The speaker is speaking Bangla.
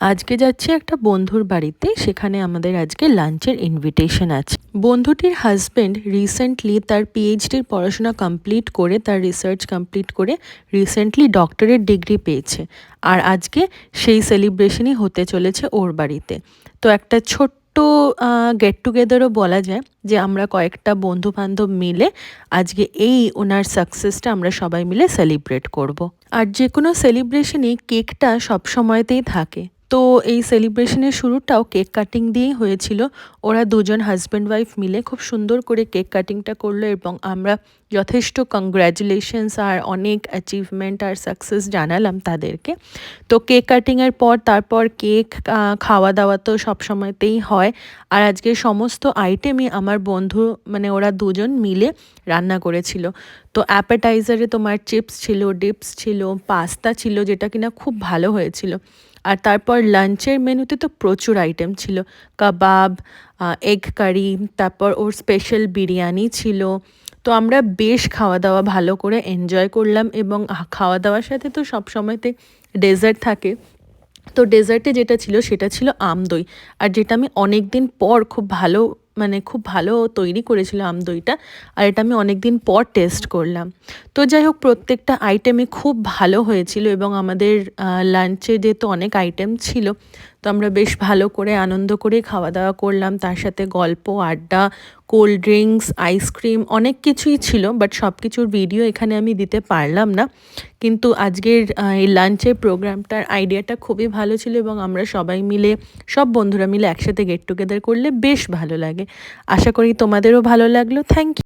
আজকে যাচ্ছি একটা বন্ধুর বাড়িতে, সেখানে আমাদের আজকে লাঞ্চের ইনভিটেশন আছে। বন্ধুটির হাজবেন্ড রিসেন্টলি তার পিএইচডির পড়াশোনা কমপ্লিট করে, তার রিসার্চ কমপ্লিট করে রিসেন্টলি ডক্টরেট ডিগ্রি পেয়েছে। আর আজকে সেই সেলিব্রেশনই হতে চলেছে ওর বাড়িতে। তো একটা ছোট্ট গেট টুগেদারও বলা যায় যে আমরা কয়েকটা বন্ধু বান্ধব মিলে আজকে এই ওনার সাকসেসটা আমরা সবাই মিলে সেলিব্রেট করব। আর যে কোনো সেলিব্রেশনই কেকটা সব সময়তেই থাকে। তো এই সেলিব্রেশনের শুরুটাও কেক কাটিং দিয়েই হয়েছিল। ওরা দুজন হাজব্যান্ড ওয়াইফ মিলে খুব সুন্দর করে কেক কাটিংটা করল এবং আমরা যথেষ্ট কংগ্র্যাচুলেশনস আর অনেক অ্যাচিভমেন্ট আর সাকসেস জানালাম তাদেরকে। তো কেক কাটিংয়ের পর তারপর কেক খাওয়া দাওয়া তো সবসময়তেই হয়। আর আজকে সমস্ত আইটেমই আমার বন্ধু মানে ওরা দুজন মিলে রান্না করেছিল। তো অ্যাপেটাইজারে তোমার চিপস ছিল ডিপস ছিল পাস্তা ছিল, যেটা কিনা খুব ভালো হয়েছিল। আর তারপর লাঞ্চের মেনুতে তো প্রচুর আইটেম ছিল। কাবাব এগ কারি তারপর ওর স্পেশাল বিরিয়ানি ছিল। তো আমরা বেশ খাওয়া দাওয়া ভালো করে এনজয় করলাম এবং খাওয়া দাওয়ার সাথে তো সব সময়তে ডেজার্ট থাকে। তো ডেজার্টে যেটা ছিল সেটা ছিল আমদই আর যেটা আমি অনেক দিন পর খুব ভালো মানে খুব ভালো তৈরি করেছিল আম দইটা, আর এটা আমি অনেক দিন পর টেস্ট করলাম। তো যাই হোক প্রত্যেকটা আইটেমই খুব ভালো হয়েছিল এবং আমাদের লাঞ্চে যেহেতু অনেক আইটেম ছিল তো আমরা বেশ ভালো করে আনন্দ করে খাওয়া দাওয়া করলাম। তার সাথে গল্প, আড্ডা, কোল্ড ড্রিঙ্কস আইসক্রিম অনেক কিছুই ছিল বাট সব কিছুর ভিডিও এখানে আমি দিতে পারলাম না। কিন্তু আজকের এই লাঞ্চের প্রোগ্রামটার আইডিয়াটা খুবই ভালো ছিল এবং আমরা সবাই মিলে, সব বন্ধুরা মিলে একসাথে গেট টুগেদার করলে বেশ ভালো লাগে। আশা করি তোমাদেরও ভালো লাগল। Thank you